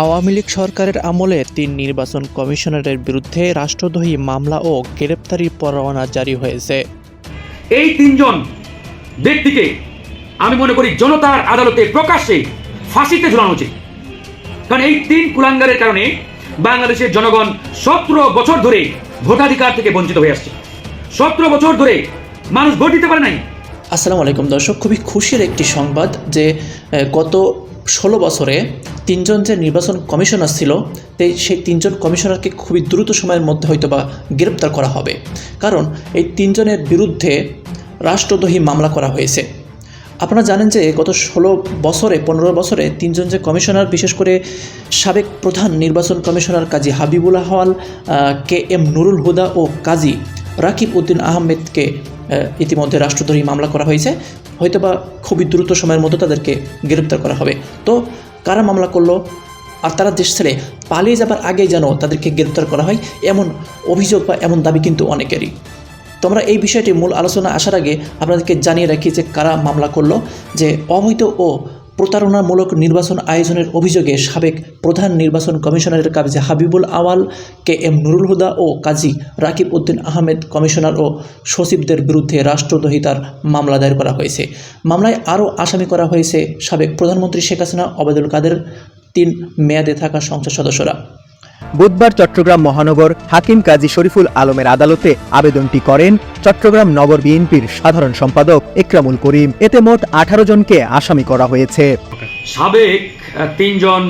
আওয়ামী লীগ সরকারের আমলে তিন নির্বাচন কমিশনারের বিরুদ্ধে রাষ্ট্রদ্রোহী মামলা ও গ্রেপ্তারি পরোয়ানা জারি হয়েছে। এই তিনজন ব্যক্তিকে আমি মনে করি জনতার আদালতে প্রকাশ্যে ফাঁসিতে ঝুলানো উচিত। কারণ এই তিন কুলাঙ্গারের কারণে বাংলাদেশের জনগণ সতেরো বছর ধরে ভোটাধিকার থেকে বঞ্চিত হয়ে আসছে। সতেরো বছর ধরে মানুষ ভোট দিতে পারে নাই। আসসালামু আলাইকুম দর্শক খুবই খুশির একটি সংবাদ যে গত ষোলো বছরে তিনজন যে নির্বাচন কমিশনার ছিল, তে সেই তিনজন কমিশনারকে খুবই দ্রুত সময়ের মধ্যে হয়তো বা গ্রেপ্তার করা হবে। কারণ এই তিনজনের বিরুদ্ধে রাষ্ট্রদ্রোহী মামলা করা হয়েছে। আপনারা জানেন যে গত ষোলো বছরে, পনেরো বছরে তিনজন যে কমিশনার, বিশেষ করে সাবেক প্রধান নির্বাচন commissioner Kazi Habibul Awal K M Nurul Huda ও কাজী রাকিব উদ্দিন আহমেদকে ইতিমধ্যে রাষ্ট্রদ্রোহী মামলা করা হয়েছে। হয়তোবা খুবই দ্রুত সময়ের মধ্যে তাদেরকে গ্রেপ্তার করা হবে। তো কারা মামলা করল আর তারা দেশ ছেড়ে পালিয়ে যাবার আগে যেন তাদেরকে গ্রেপ্তার করা হয়, এমন অভিযোগ বা এমন দাবি কিন্তু অনেকেরই। তোমরা এই বিষয়টি মূল আলোচনা আসার আগে আপনাদেরকে জানিয়ে রাখি যে কারা মামলা করল, যে অবৈধ ও প্রতারণামূলক নির্বাচন আয়োজনের অভিযোগে সাবেক প্রধান নির্বাচন কমিশনারের কাজে হাবিবুল আওয়াল কে এম নুরুল হুদা ও কাজী রাকিব উদ্দিন আহমেদ কমিশনার ও সচিবদের বিরুদ্ধে রাষ্ট্রদ্রোহিতার মামলা দায়ের করা হয়েছে। মামলায় আরও আসামি করা হয়েছে সাবেক প্রধানমন্ত্রী শেখ হাসিনা অবেদুল কাদের তিন মেয়াদে থাকা সংসদ সদস্যরা। বুধবার চট্টগ্রাম মহানগর হাকিম কাজী শরীফুল আলমের আদালতে আবেদনটি করেন চট্টগ্রাম নগর বিএনপির সাধারণ সম্পাদক একরামুল করিম। এতে মোট আঠারো জনকে আসামি করা হয়েছে। সাবেক তিনজন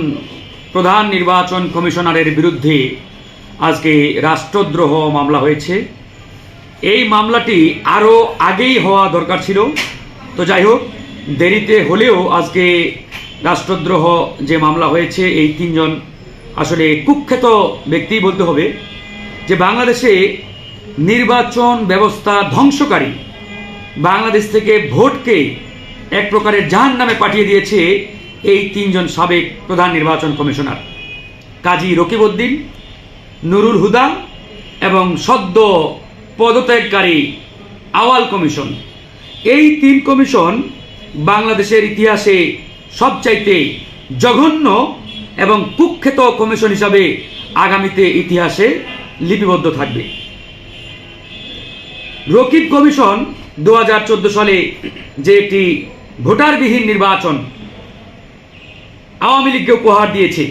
প্রধান নির্বাচন কমিশনারের বিরুদ্ধে আজকে রাষ্ট্রদ্রোহ মামলা হয়েছে। এই মামলাটি আরও আগেই হওয়া দরকার ছিল। তো যাই হোক, দেরিতে হলেও আজকে রাষ্ট্রদ্রোহ যে মামলা হয়েছে, এই তিনজন আসলে কুখ্যাত ব্যক্তি বলতে হবে যে বাংলাদেশে নির্বাচন ব্যবস্থা ধ্বংসকারী। বাংলাদেশ থেকে ভোটকে এক প্রকারের জাহান নামে পাঠিয়ে দিয়েছে এই তিনজন সাবেক প্রধান নির্বাচন কমিশনার। কাজী রকিবউদ্দিন, নুরুল হুদা এবং সদ্য পদত্যাগকারী আওয়াল কমিশন। এই তিন কমিশন বাংলাদেশের ইতিহাসে সবচাইতে জঘন্য এবং কুখ্যাত কমিশন হিসাবে আগামীতে ইতিহাসে লিপিবদ্ধ থাকবে। রকিব কমিশন দু হাজার চোদ্দ সালে যে একটি ভোটারবিহীন নির্বাচন আওয়ামী লীগকে উপহার দিয়েছে,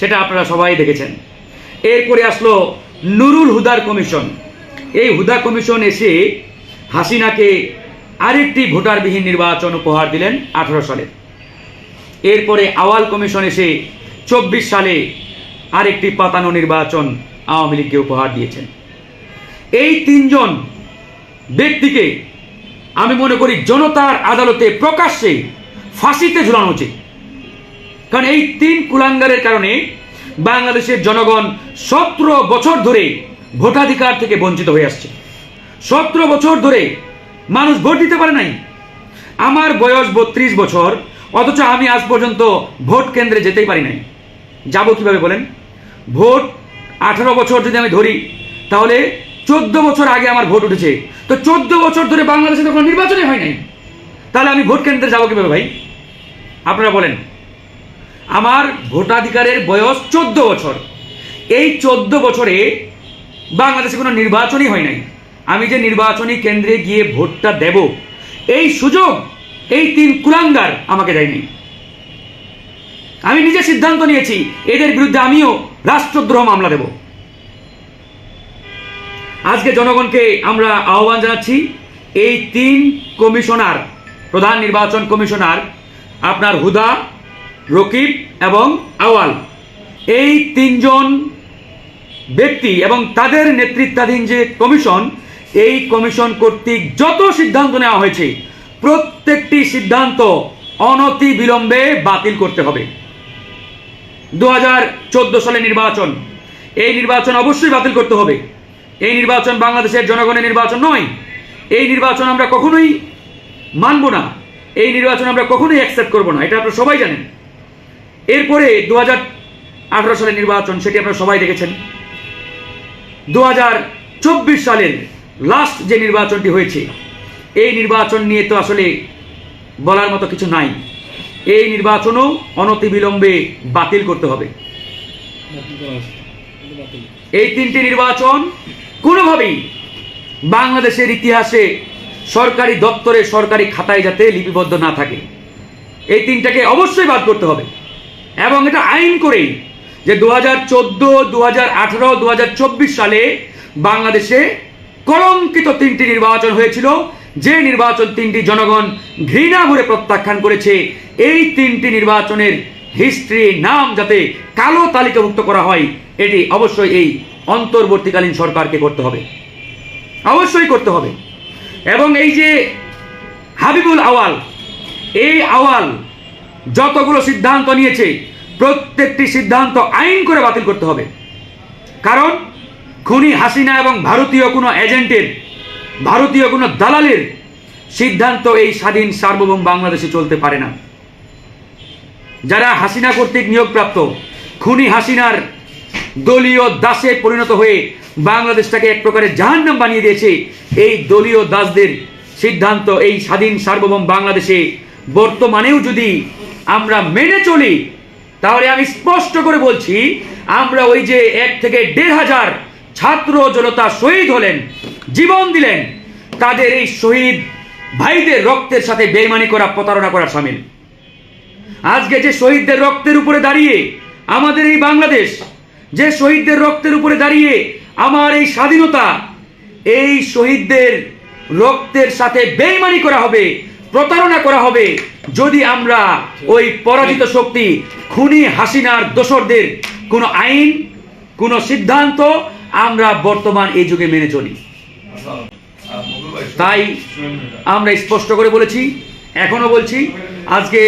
সেটা আপনারা সবাই দেখেছেন। এরপরে আসলো নুরুল হুদার কমিশন। এই হুদা কমিশন এসে হাসিনাকে আরেকটি ভোটারবিহীন নির্বাচন উপহার দিলেন আঠারো সালে। এরপরে আওয়াল কমিশন এসে চব্বিশ সালে আরেকটি পাতানো নির্বাচন আওয়ামী লীগকে উপহার দিয়েছেন। এই তিনজন ব্যক্তিকে আমি মনে করি জনতার আদালতে প্রকাশ্যে ফাঁসিতে ঝুলানো উচিত। কারণ এই তিন কুলাঙ্গারের কারণে বাংলাদেশের জনগণ সতেরো বছর ধরে ভোটাধিকার থেকে বঞ্চিত হয়ে আসছে। সতেরো বছর ধরে মানুষ ভোট দিতে পারে নাই। আমার বয়স বত্রিশ বছর, অথচ আমি আজ পর্যন্ত ভোট কেন্দ্রে যেতেই পারি নাই। যাব কীভাবে বলেন? ভোট আঠারো বছর যদি আমি ধরি, তাহলে চোদ্দ বছর আগে আমার ভোট উঠেছে। তো চোদ্দ বছর ধরে বাংলাদেশে তো কোনো নির্বাচনই হয় নাই। তাহলে আমি ভোট কেন্দ্রে যাব কীভাবে ভাই? আপনারা বলেন। আমার ভোটাধিকারের বয়স চোদ্দ বছর। এই চোদ্দ বছরে বাংলাদেশে কোনো নির্বাচনই হয় নাই। আমি যে নির্বাচনী কেন্দ্রে গিয়ে ভোটটা দেব, এই সুযোগ, এই তিন কুলাঙ্গার আমাকে দেয়নি। আমি নিজে সিদ্ধান্ত নিয়েছি, এদের বিরুদ্ধে আমিও রাষ্ট্রদ্রোহ মামলা দেব। আজকে জনগণকে আমরা আহ্বান জানাচ্ছি, এই তিন কমিশনার, প্রধান নির্বাচন কমিশনার, আপনার হুদা, রকিব এবং আওয়াল এই তিনজন ব্যক্তি এবং তাদের নেতৃত্বাধীন যে কমিশন, এই কমিশন কর্তৃক যত সিদ্ধান্ত নেওয়া হয়েছে, প্রত্যেকটি সিদ্ধান্ত অনতি বিলম্বে বাতিল করতে হবে। দু হাজার সালে নির্বাচন। এই নির্বাচন অবশ্যই বাতিল করতে হবে। এই নির্বাচন বাংলাদেশের জনগণের নির্বাচন নয়। এই নির্বাচন আমরা কখনোই মানব না। এই নির্বাচন আমরা কখনোই অ্যাকসেপ্ট করব না। এটা আপনারা সবাই জানেন। এরপরে দু হাজার আঠারো সালের নির্বাচন, সেটি আপনারা সবাই দেখেছেন। দু হাজার চব্বিশ সালের লাস্ট যে নির্বাচনটি হয়েছে, এই নির্বাচন নিয়ে তো আসলে বলার মতো কিছু নাই। এই নির্বাচনও অনতিবিলম্বে বাতিল করতে হবে। এই তিনটি নির্বাচন কোনোভাবেই বাংলাদেশের ইতিহাসে সরকারি দপ্তরে সরকারি খাতায় যাতে লিপিবদ্ধ না থাকে। এই তিনটাকে অবশ্যই বাদ করতে হবে। এবং এটা আইন করেই যে দু হাজার চোদ্দ, দু হাজার আঠারো, দু হাজার চব্বিশ সালে বাংলাদেশে কলঙ্কিত তিনটি নির্বাচন হয়েছিল। যে নির্বাচন তিনটি জনগণ ঘৃণা ভরে প্রত্যাখ্যান করেছে, এই তিনটি নির্বাচনের হিস্ট্রি নাম যাতে কালো তালিকাভুক্ত করা হয়, এটি অবশ্যই এই অন্তর্বর্তীকালীন সরকারকে করতে হবে। অবশ্যই করতে হবে। এবং এই যে হাবিবুল আওয়াল, এই আওয়াল যতগুলো সিদ্ধান্ত নিয়েছে, প্রত্যেকটি সিদ্ধান্ত আইন করে বাতিল করতে হবে। কারণ খুনি হাসিনা এবং ভারতীয় কোনো এজেন্টের ভারতীয় কোনো দালালের সিদ্ধান্ত এই স্বাধীন সার্বভৌম বাংলাদেশে চলতে পারে না। যারা হাসিনা কর্তৃক নিয়োগপ্রাপ্ত, খুনি হাসিনার দলীয় দাসে পরিণত হয়ে বাংলাদেশটাকে এক প্রকারের জাহান্নাম বানিয়ে দিয়েছে, এই দলীয় দাসদের সিদ্ধান্ত এই স্বাধীন সার্বভৌম বাংলাদেশে বর্তমানেও যদি আমরা মেনে চলি, তাহলে আমি স্পষ্ট করে বলছি, আমরা ওই যে এক থেকে দেড় হাজার ছাত্র জনতা শহীদ হলেন জীবন দিলেন। তাদের এই শহীদ ভাইদের রক্তের সাথে বেইমানি করা, প্রতারণা করা সামিল। আজকে যে শহীদদের রক্তের উপরে দাঁড়িয়ে আমাদের এই বাংলাদেশ, যে শহীদদের রক্তের উপরে দাঁড়িয়ে আমার এই স্বাধীনতা, এই শহীদদের রক্তের সাথে বেইমানি করা হবে, প্রতারণা করা হবে, যদি আমরা ওই পরাজিত শক্তি খুনি হাসিনার দোসরদের কোনো আইন, কোনো সিদ্ধান্ত আমরা বর্তমান এই যুগে মেনে চলি। তাই আমরা স্পষ্ট করে বলেছি এখনও বলছি, আজকে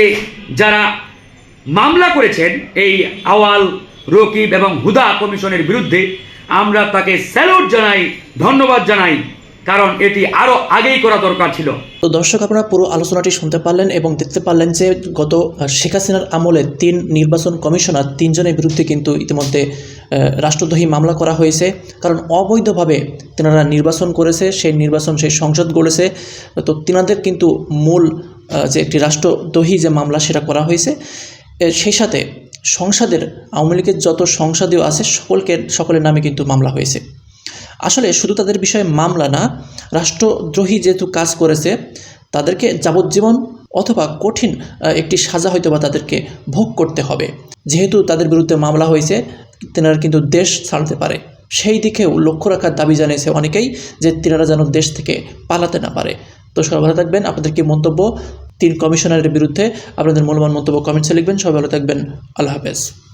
যারা মামলা করেছেন এই আওয়াল, রকিব এবং হুদা কমিশনের বিরুদ্ধে, আমরা তাকে স্যালুট জানাই, ধন্যবাদ জানাই। কারণ এটি আরও আগেই করা দরকার ছিল। তো দর্শক, আপনারা পুরো আলোচনাটি শুনতে পারলেন এবং দেখতে পারলেন যে গত শেখ হাসিনার আমলে তিন নির্বাচন কমিশনার তিনজনের বিরুদ্ধে কিন্তু ইতিমধ্যে রাষ্ট্রদ্রোহী মামলা করা হয়েছে। কারণ অবৈধভাবে তেনারা নির্বাচন করেছে, সেই নির্বাচন, সেই সংসদ গড়েছে। তো তিনাদের কিন্তু মূল যে একটি রাষ্ট্রদ্রোহী যে মামলা, সেটা করা হয়েছে। সেই সাথে সংসদের, আওয়ামী লীগের যত সংসদীয় আছে, সকলকে, সকলের নামে কিন্তু মামলা হয়েছে। আসলে শুধু তাদের বিষয়ে মামলা না, রাষ্ট্রদ্রোহী যেহেতু কাজ করেছে, তাদেরকে যাবজ্জীবন অথবা কঠিন একটি সাজা হয়তো বা তাদেরকে ভোগ করতে হবে। যেহেতু তাদের বিরুদ্ধে মামলা হয়েছে, তেনারা কিন্তু দেশ ছাড়তে পারে। সেই দিকেও লক্ষ্য রাখার দাবি জানিয়েছে অনেকেই যে তেনারা যেন দেশ থেকে পালাতে না পারে। তো সবাই ভালো থাকবেন। আপনাদের কি মন্তব্য? তিন কমিশনারের বিরুদ্ধে আপনাদের মূল্যবান মন্তব্য কমেন্টসে লিখবেন। সবাই ভালো থাকবেন। আল্লাহ হাফেজ।